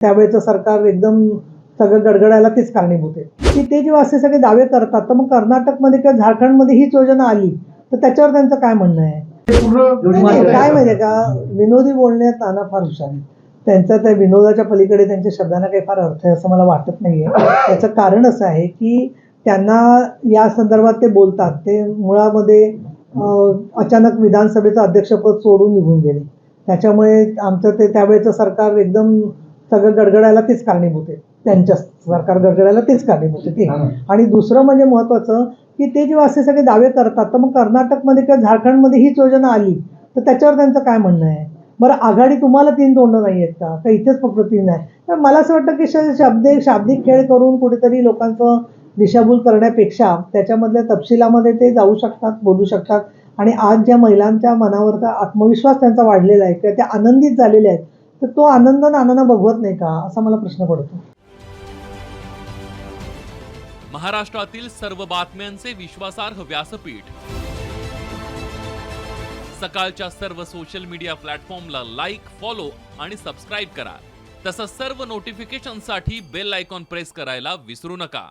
त्यावेळेचं सरकार एकदम सगळं गडगडायला तेच कारणीभूत आहे. की ते जेव्हा असे सगळे दावे करतात तर मग कर्नाटकमध्ये किंवा झारखंडमध्ये हीच योजना आली तर त्याच्यावर त्यांचं काय म्हणणं आहे? काय माहितीये का? विनोदी बोलण्यात नाना फार हुशार आहे. त्यांचा त्या विनोदाच्या पलीकडे त्यांच्या शब्दांना काही फार अर्थ आहे असं मला वाटत नाहीये. त्याचं कारण असं आहे की त्यांना या संदर्भात ते बोलतात. ते मुळामध्ये अचानक विधानसभेचं अध्यक्षपद सोडून निघून गेले. त्याच्यामुळे आमचं ते त्यावेळेचं सरकार एकदम सगळं गडगडायला तेच कारणीभूत आहे. त्यांच्या सरकार गडगडायला तेच कारणीभूत आहे. ते आणि दुसरं म्हणजे महत्वाचं की ते जेव्हा असे सगळे दावे करतात तर मग कर्नाटकमध्ये किंवा झारखंडमध्ये हीच योजना आली तर त्याच्यावर त्यांचं काय म्हणणं आहे? बरं आघाडी तुम्हाला तीन तोंडं नाही आहेत का? का इथेच फक्त तीन आहे? तर मला असं वाटतं की शाब्दिक शाब्दिक खेळ करून कुठेतरी लोकांचं दिशाभूल करण्यापेक्षा त्याच्यामधल्या तपशिलामध्ये ते जाऊ शकतात बोलू शकतात. आणि आज ज्या महिलांच्या मनावरचा आत्मविश्वास त्यांचा वाढलेला आहे किंवा त्या आनंदित झालेल्या आहेत तर तो आनंद नानांना बघवत नाही का असा मला प्रश्न पडतो. महाराष्ट्रातील सर्व बातम्यांचे विश्वासार्ह व्यासपीठ. सकाळच्या सर्व सोशल मीडिया प्लॅटफॉर्मला लाईक फॉलो आणि सबस्क्राईब करा. तसंच सर्व नोटिफिकेशनसाठी बेल आयकॉन प्रेस करायला विसरू नका.